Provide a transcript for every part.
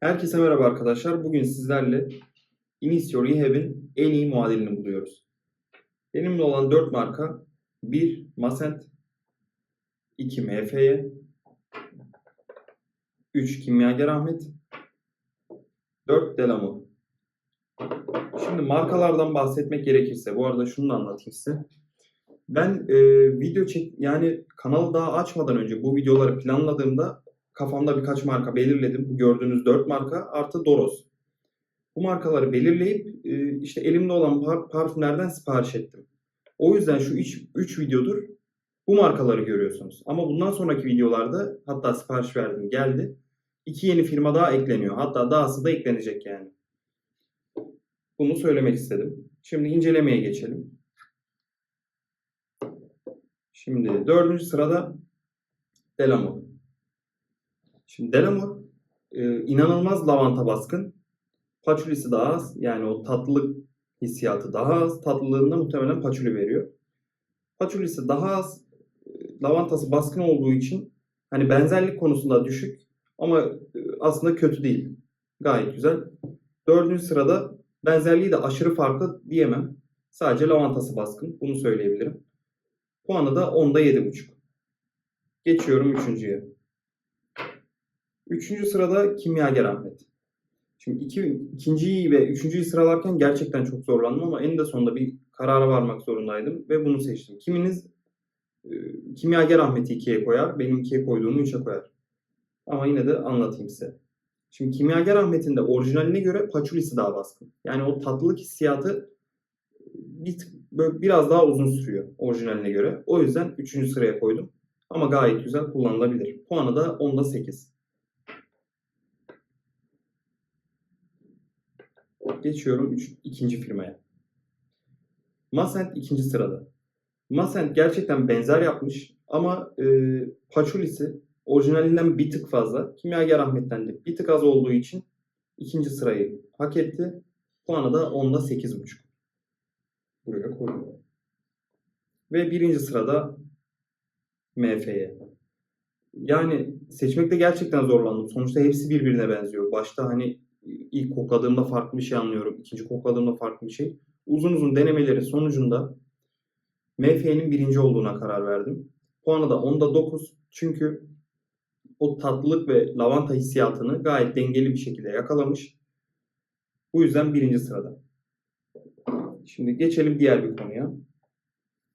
Herkese merhaba arkadaşlar. Bugün sizlerle Inicio Rehab'in en iyi muadilini buluyoruz. Benimle olan 4 marka 1 Masent 2 MFY 3 Kimyager Ahmet 4 Delamo. Şimdi markalardan bahsetmek gerekirse bu arada şunu da anlatayım size. Ben e, video çek yani kanalı daha açmadan önce bu videoları planladığımda kafamda birkaç marka belirledim. Bu gördüğünüz 4 marka artı Doros. Bu markaları belirleyip e, işte elimde olan par- parfümlerden sipariş ettim. O yüzden şu 3 videodur bu markaları görüyorsunuz. Ama bundan sonraki videolarda hatta sipariş verdim geldi. İki yeni firma daha ekleniyor. Hatta dahası da eklenecek yani. Bunu söylemek istedim. Şimdi incelemeye geçelim. Şimdi dördüncü sırada Delamore. Şimdi Delamore e, inanılmaz lavanta baskın. Paçulisi daha az. Yani o tatlılık hissiyatı daha az. Tatlılığında muhtemelen paçuli veriyor. Paçulisi daha az. e, Lavantası baskın olduğu için hani benzerlik konusunda düşük ama e, aslında kötü değil. Gayet güzel. Dördüncü sırada benzerliği de aşırı farklı diyemem. Sadece lavantası baskın. Bunu söyleyebilirim. Puanı da 10'da 7.5. Geçiyorum üçüncüye. Üçüncü sırada Kimyager Ahmet. Şimdi iki, ikinciyi ve üçüncüyü sıralarken gerçekten çok zorlandım ama en de sonunda bir karara varmak zorundaydım ve bunu seçtim. Kiminiz e, Kimyager Ahmet'i ikiye koyar, benim ikiye koyduğumu üçe koyar. Ama yine de anlatayım size. Şimdi Kimyager Ahmet'in de orijinaline göre paçulisi daha baskın. Yani o tatlılık hissiyatı bir, tık- böyle biraz daha uzun sürüyor orijinaline göre. O yüzden 3. sıraya koydum. Ama gayet güzel kullanılabilir. Puanı da 10'da 8. Geçiyorum üç, ikinci firmaya. Masent ikinci sırada. Masent gerçekten benzer yapmış ama e, Paçulisi orijinalinden bir tık fazla. Kimyager Ahmet'ten de bir tık az olduğu için ikinci sırayı hak etti. Puanı da 10'da 8.5. Buraya koydum. Ve birinci sırada MF'ye. Yani seçmekte gerçekten zorlandım. Sonuçta hepsi birbirine benziyor. Başta hani ilk kokladığımda farklı bir şey anlıyorum. ikinci kokladığımda farklı bir şey. Uzun uzun denemeleri sonucunda MF'nin birinci olduğuna karar verdim. Puanı da 10'da 9. Çünkü o tatlılık ve lavanta hissiyatını gayet dengeli bir şekilde yakalamış. Bu yüzden birinci sırada. Şimdi geçelim diğer bir konuya.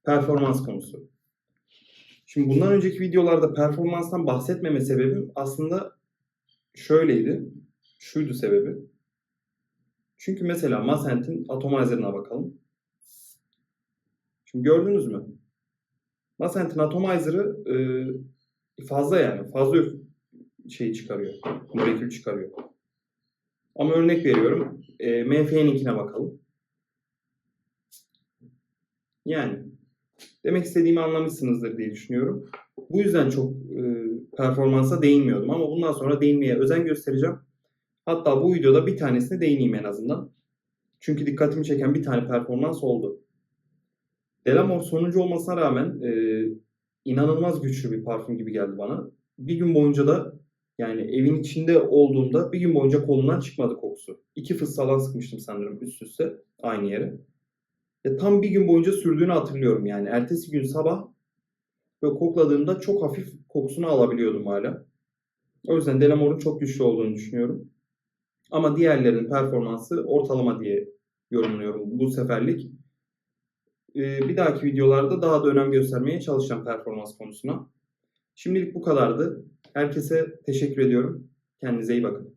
Performans konusu. Şimdi bundan önceki videolarda performanstan bahsetmeme sebebim aslında şöyleydi. Şuydu sebebi. Çünkü mesela Masent'in Atomizer'ına bakalım. Şimdi gördünüz mü? Masent'in Atomizer'ı e, fazla yani. Fazla şey çıkarıyor. Molekül çıkarıyor. Ama örnek veriyorum. E, MF'ninkine bakalım. Yani demek istediğimi anlamışsınızdır diye düşünüyorum. Bu yüzden çok e, performansa değinmiyordum ama bundan sonra değinmeye özen göstereceğim. Hatta bu videoda bir tanesine değineyim en azından. Çünkü dikkatimi çeken bir tane performans oldu. Delamore sonuncu olmasına rağmen e, inanılmaz güçlü bir parfüm gibi geldi bana. Bir gün boyunca da yani evin içinde olduğumda bir gün boyunca kolumdan çıkmadı kokusu. İki fıs falan sıkmıştım sanırım üst üste aynı yere. Ya tam bir gün boyunca sürdüğünü hatırlıyorum yani. Ertesi gün sabah böyle kokladığımda çok hafif kokusunu alabiliyordum hala. O yüzden Delamore'un çok güçlü olduğunu düşünüyorum. Ama diğerlerinin performansı ortalama diye yorumluyorum bu seferlik. Ee, bir dahaki videolarda daha da önem göstermeye çalışacağım performans konusuna. Şimdilik bu kadardı. Herkese teşekkür ediyorum. Kendinize iyi bakın.